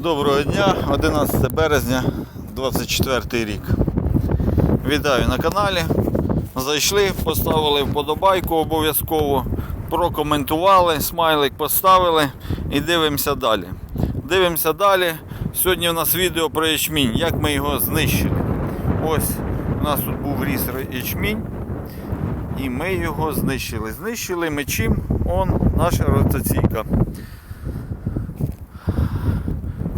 Доброго дня, 11 березня 24 рік. Вітаю на каналі. Зайшли, поставили вподобайку обов'язково, прокоментували, смайлик поставили і дивимося далі. Дивимося далі. Сьогодні у нас відео про ячмінь, як ми його знищили. Ось у нас тут був ріс ячмінь. І ми його знищили. Знищили ми чим? Он наша ротаційка.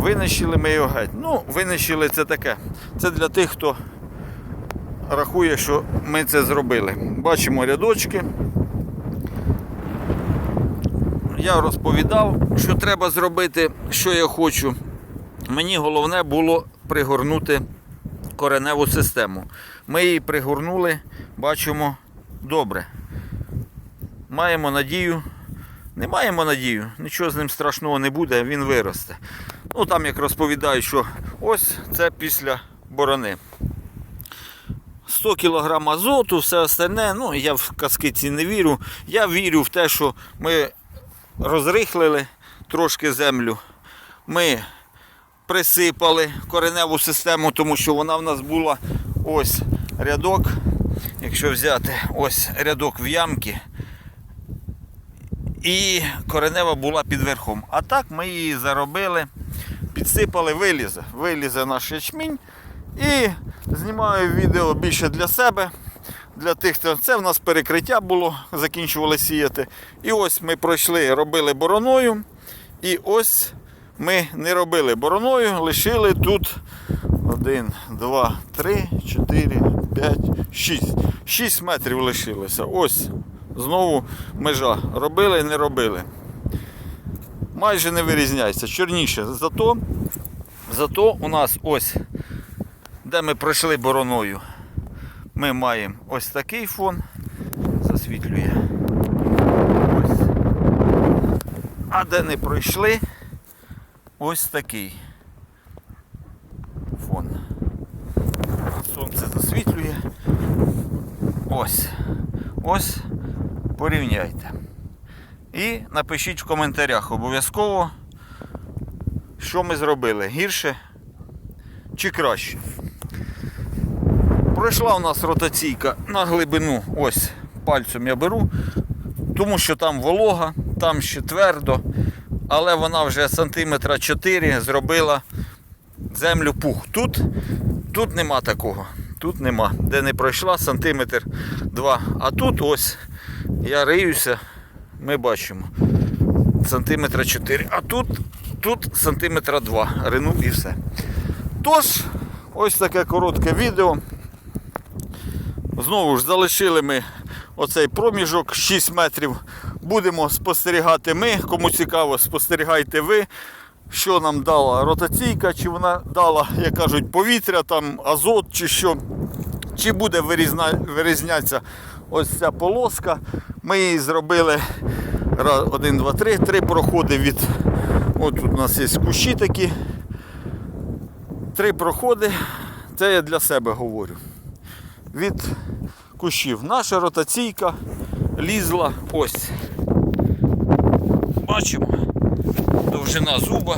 Винищили ми його геть. Ну, винищили це таке. Це для тих, хто рахує, що ми це зробили. Бачимо рядочки. Я розповідав, що треба зробити, що я хочу. Мені головне було пригорнути кореневу систему. Ми її пригорнули, бачимо добре. Маємо надію. Не маємо надію, нічого з ним страшного не буде, він виросте. Ну там як розповідають, що ось це після борони. 100 кг азоту, все остальне, ну я в казки ці не вірю. Я вірю в те, що ми розрихлили трошки землю. Ми присипали кореневу систему, тому що вона в нас була ось рядок. Якщо взяти ось рядок в ямки, і коренева була під верхом. А так ми її заробили, підсипали, вилізе. Вилізе наш ячмінь. І знімаю відео більше для себе. Для тих, хто це в нас перекриття було, закінчували сіяти. І ось ми пройшли, робили бороною. І ось ми не робили бороною, лишили тут 1, 2, 3, 4, 5, 6. 6 метрів лишилося. Ось знову межа. Робили, не робили. Майже не вирізняється. Чорніше. Зато, зато у нас ось, де ми пройшли бороною, ми маємо ось такий фон. Засвітлює. Ось. А де не пройшли, ось такий фон. Сонце засвітлює. Ось. Ось порівняйте. І напишіть в коментарях обов'язково, що ми зробили. Гірше чи краще. Пройшла у нас ротаційка на глибину, ось пальцем я беру, тому що там волога, там ще твердо, але вона вже сантиметра 4 зробила землю пух. Тут, тут нема такого. Тут нема. Де не пройшла сантиметр два. А тут ось я риюся, ми бачимо. Сантиметра 4. А тут, тут сантиметра 2. Рину і все. Тож, ось таке коротке відео. Знову ж залишили ми оцей проміжок 6 метрів. Будемо спостерігати ми. Кому цікаво, спостерігайте ви. Що нам дала ротаційка, чи вона дала, як кажуть, повітря, там азот, чи що. Чи буде вирізнятися ось ця полоска. Ми її зробили 1, 2, 3, три проходи від. От тут у нас є кущі такі. Три проходи. Це я для себе говорю. Від кущів. Наша ротаційка лізла ось. Бачимо. Довжина зуба.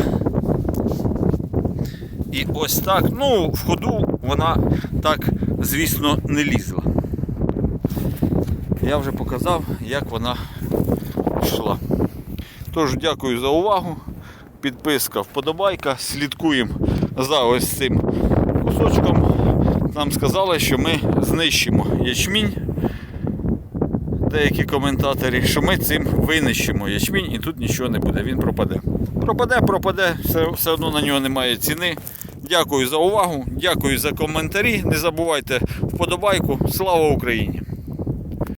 І ось так. Ну, в ходу вона так, звісно, не лізла. Я вже показав, як вона йшла. Тож, дякую за увагу. Підписка, вподобайка. Слідкуємо за ось цим кусочком. Нам сказали, що ми знищимо ячмінь. Деякі коментаторі, що ми цим винищимо ячмінь і тут нічого не буде, він пропаде. Пропаде, пропаде, все, все одно на нього немає ціни. Дякую за увагу, дякую за коментарі. Не забувайте вподобайку. Слава Україні!